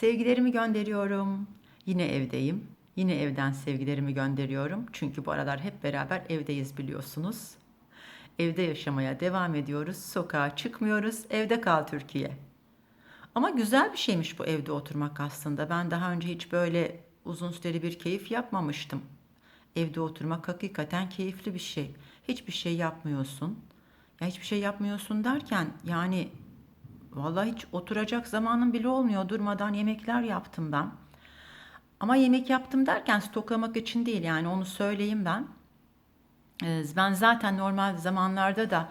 Sevgilerimi gönderiyorum. Yine evdeyim. Yine evden sevgilerimi gönderiyorum. Çünkü bu aralar hep beraber evdeyiz biliyorsunuz. Evde yaşamaya devam ediyoruz. Sokağa çıkmıyoruz. Evde kal Türkiye. Ama güzel bir şeymiş bu evde oturmak aslında. Ben daha önce hiç böyle uzun süreli bir keyif yapmamıştım. Evde oturmak hakikaten keyifli bir şey. Hiçbir şey yapmıyorsun. Ya hiçbir şey yapmıyorsun derken yani vallahi hiç oturacak zamanım bile olmuyor. Durmadan yemekler yaptım ben. Ama yemek yaptım derken stoklamak için değil yani onu söyleyeyim ben. Ee, Ben zaten normal zamanlarda da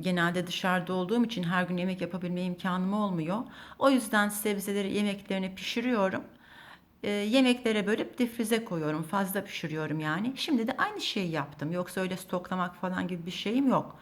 genelde dışarıda olduğum için her gün yemek yapabilme imkanım olmuyor. O yüzden sebzeleri, yemeklerini pişiriyorum. Ee, yemeklere bölüp difrize koyuyorum. Fazla pişiriyorum yani. Şimdi de aynı şeyi yaptım. Yoksa öyle stoklamak falan gibi bir şeyim yok.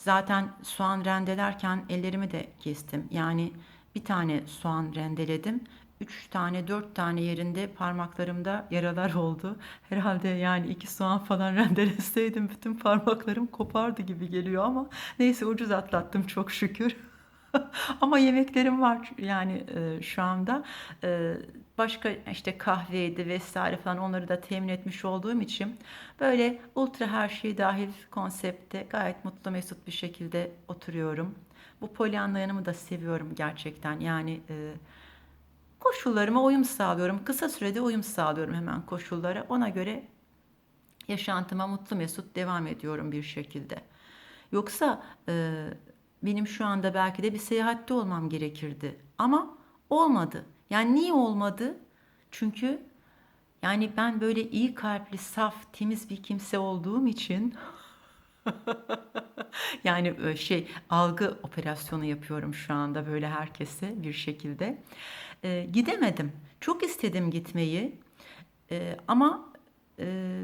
Zaten soğan rendelerken ellerimi de kestim. Yani bir tane soğan rendeledim. Üç tane, dört tane yerinde parmaklarımda yaralar oldu. Herhalde yani iki soğan falan rendeleseydim bütün parmaklarım kopardı gibi geliyor ama neyse ucuz atlattım çok şükür. Ama yemeklerim var yani e, şu anda. E, başka işte kahveydi vesaire falan onları da temin etmiş olduğum için böyle ultra her şey dahil konsepte gayet mutlu mesut bir şekilde oturuyorum. Bu Pollyanna yanımı da seviyorum gerçekten. Yani e, koşullarıma uyum sağlıyorum. Kısa sürede uyum sağlıyorum hemen koşullara. Ona göre yaşantıma mutlu mesut devam ediyorum bir şekilde. Yoksa e, benim şu anda belki de bir seyahatte olmam gerekirdi. Ama olmadı. Yani niye olmadı? Çünkü yani ben böyle iyi kalpli, saf, temiz bir kimse olduğum için yani e, şey algı operasyonu yapıyorum şu anda böyle herkese bir şekilde. E, gidemedim. Çok istedim gitmeyi. E, ama e,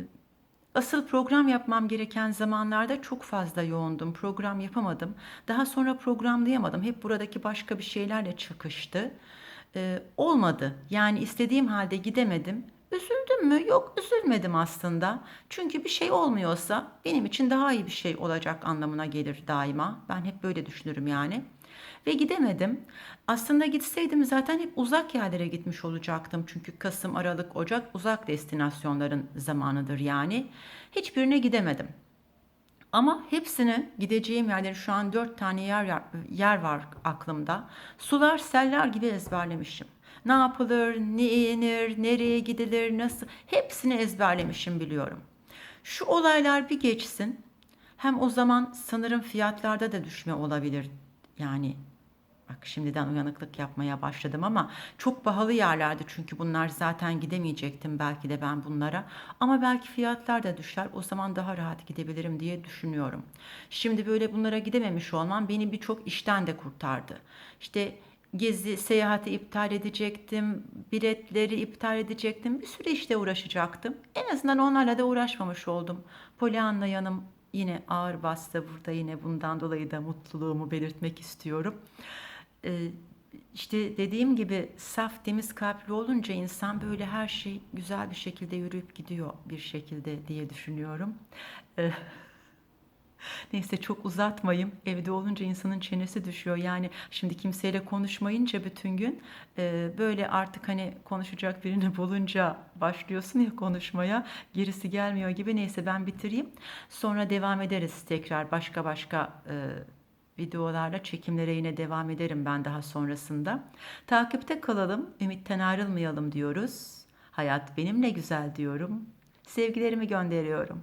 Asıl program yapmam gereken zamanlarda çok fazla yoğundum. Program yapamadım. Daha sonra programlayamadım. Hep buradaki başka bir şeylerle çakıştı. Ee, olmadı. Yani istediğim halde gidemedim. Üzüldüm mü? Yok, üzülmedim aslında. Çünkü bir şey olmuyorsa benim için daha iyi bir şey olacak anlamına gelir daima. Ben hep böyle düşünürüm yani. Ve gidemedim. Aslında gitseydim zaten hep uzak yerlere gitmiş olacaktım. Çünkü Kasım, Aralık, Ocak uzak destinasyonların zamanıdır yani. Hiçbirine gidemedim. Ama hepsini gideceğim yerleri şu an dört tane yer, yer var aklımda. Sular seller gibi ezberlemişim. Ne yapılır, ne yenir, nereye gidilir, nasıl hepsini ezberlemişim biliyorum. Şu olaylar bir geçsin. Hem o zaman sanırım fiyatlarda da düşme olabilir. Yani Bak şimdiden uyanıklık yapmaya başladım ama çok pahalı yerlerdi çünkü bunlar zaten gidemeyecektim belki de ben bunlara. Ama belki fiyatlar da düşer o zaman daha rahat gidebilirim diye düşünüyorum. Şimdi böyle bunlara gidememiş olmam beni birçok işten de kurtardı. İşte gezi, seyahati iptal edecektim, biletleri iptal edecektim, bir sürü işte uğraşacaktım. En azından onlarla da uğraşmamış oldum. Pollyanna yanım yine ağır bastı burada yine bundan dolayı da mutluluğumu belirtmek istiyorum. Ee, işte dediğim gibi saf temiz kalpli olunca insan böyle her şey güzel bir şekilde yürüyüp gidiyor bir şekilde diye düşünüyorum. Ee, Neyse çok uzatmayayım. Evde olunca insanın çenesi düşüyor. Yani şimdi kimseyle konuşmayınca bütün gün e, böyle artık hani konuşacak birini bulunca başlıyorsun ya konuşmaya. Gerisi gelmiyor gibi. Neyse ben bitireyim. Sonra devam ederiz tekrar başka başka e, videolarla çekimlere yine devam ederim ben daha sonrasında. Takipte kalalım. Ümitten ayrılmayalım diyoruz. Hayat benimle güzel diyorum. Sevgilerimi gönderiyorum.